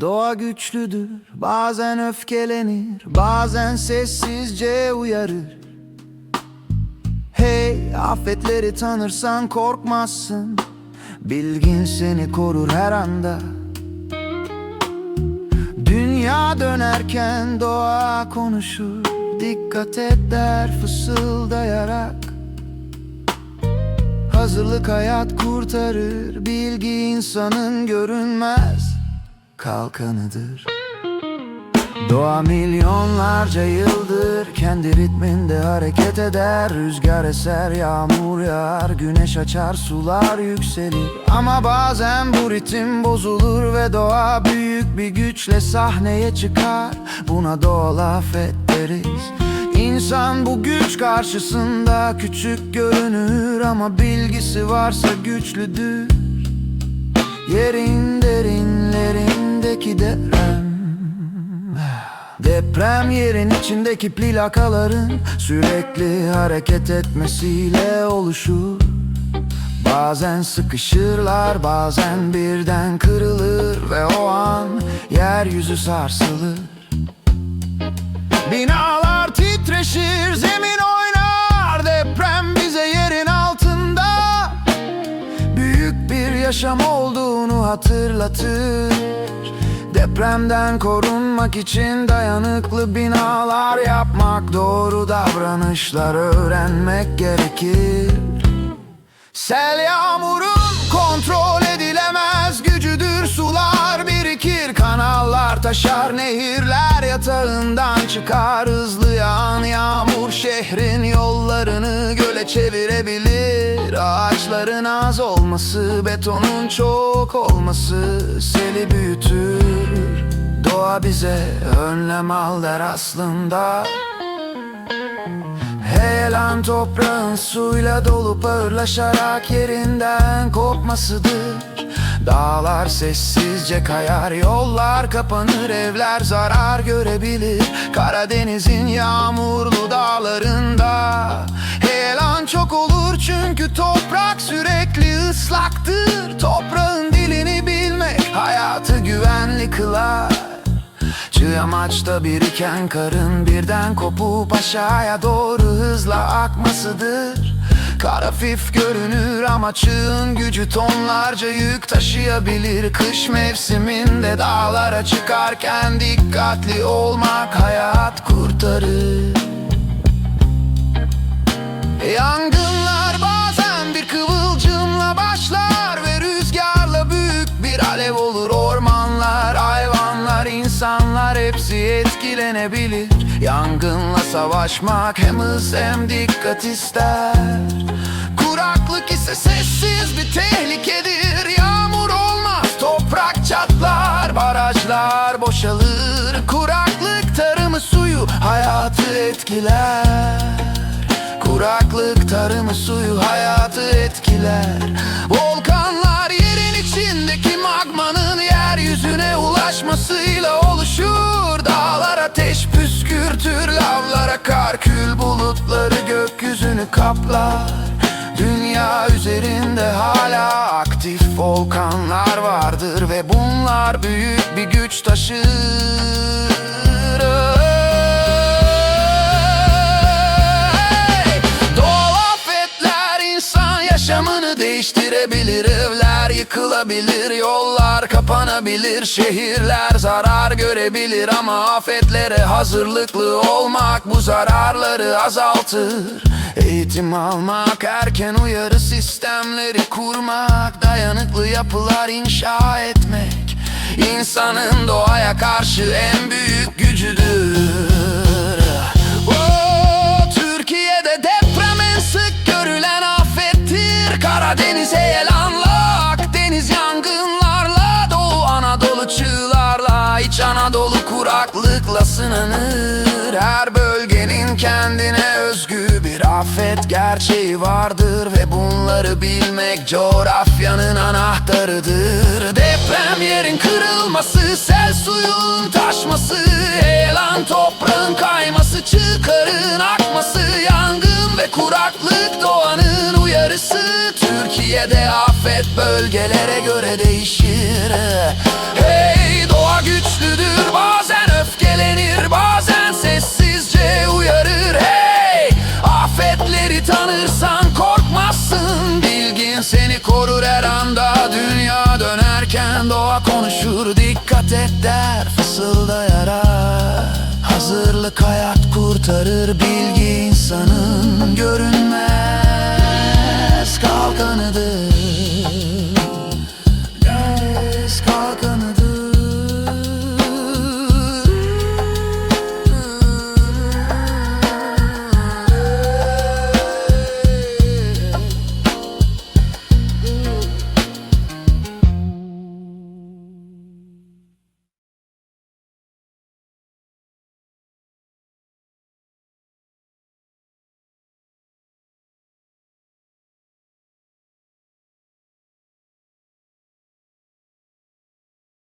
Doğa güçlüdür, bazen öfkelenir, bazen sessizce uyarır. Hey, afetleri tanırsan korkmazsın. Bilgin seni korur her anda. Dünya dönerken doğa konuşur. Dikkat et der fısıldayarak. Hazırlık hayat kurtarır Bilgi insanın görünmez kalkanıdır. Doğa milyonlarca yıldır Kendi ritminde hareket eder. Rüzgar eser, yağmur yağar Güneş açar, sular yükselir. Ama bazen bu ritim bozulur Ve doğa büyük bir güçle sahneye çıkar. Buna doğal afet deriz. İnsan bu güç karşısında küçük görünür Ama bilgisi varsa güçlüdür. Yerin derinlerindeki deprem. Deprem yerin içindeki plakaların Sürekli hareket etmesiyle oluşur. Bazen sıkışırlar bazen birden kırılır Ve o an yeryüzü sarsılır. Binalar titreşir, zemin oynar Deprem bize yerin altında. Büyük bir yaşam olduğunu hatırlatır Depremden korunmak için dayanıklı binalar yapmak Doğru davranışlar öğrenmek gerekir. Sel yağmurun kontrol edilemez gücüdür Sular birikir, kanallar taşar Nehirler yatağından çıkar. Hızlı yağan yağmur şehrin yollarını göle çevirebilir Ağaçların az olması, betonun çok olması Seli büyütür. Doğa bize önlem al der aslında. Heyelan toprağın suyla dolup ağırlaşarak yerinden kopmasıdır. Dağlar sessizce kayar, yollar kapanır, evler zarar görebilir. Karadeniz'in yağmurlu dağlarında Çok olur çünkü toprak sürekli ıslaktır. Toprağın dilini bilmek hayatı güvenli kılar. Çığamaçta biriken karın birden kopup aşağıya doğru hızla akmasıdır. Kar hafif görünür ama çığın gücü tonlarca yük taşıyabilir. Kış mevsiminde dağlara çıkarken dikkatli olmak hayat kurtarır Yangınlar bazen bir kıvılcımla başlar Ve rüzgarla büyük bir alev olur. Ormanlar, hayvanlar, insanlar hepsi etkilenebilir. Yangınla savaşmak hem hız hem dikkat ister. Kuraklık ise sessiz bir tehlikedir. Yağmur olmaz, toprak çatlar, barajlar boşalır. Kuraklık tarımı suyu, hayatı etkiler Kuraklık tarımı suyu hayatı etkiler. Volkanlar yerin içindeki magmanın yeryüzüne ulaşmasıyla oluşur. Dağlar ateş püskürtür lavlara kar kül bulutları gökyüzünü kaplar. Dünya üzerinde hala aktif volkanlar vardır Ve bunlar büyük bir güç taşır yıkılabilir, yollar kapanabilir Şehirler zarar görebilir ama afetlere hazırlıklı olmak Bu zararları azaltır. Eğitim almak, erken uyarı sistemleri kurmak Dayanıklı yapılar inşa etmek İnsanın doğaya karşı en büyük gücüdür. Oo, Türkiye'de deprem en sık görülen afettir. Karadeniz heyelanla kuraklıkla sınanır. Her bölgenin kendine özgü bir afet gerçeği vardır Ve bunları bilmek coğrafyanın anahtarıdır. Deprem yerin kırılması, sel suyun taşması Heyelan toprağın kayması, çıkarın akması Yangın ve kuraklık doğanın uyarısı. Türkiye'de afet bölgelere göre değişir dinlerken doğa konuşur Dikkat et der fısıldayarak Hazırlık hayat kurtarır Bilgi insanın görünmez. Kalkanıdır.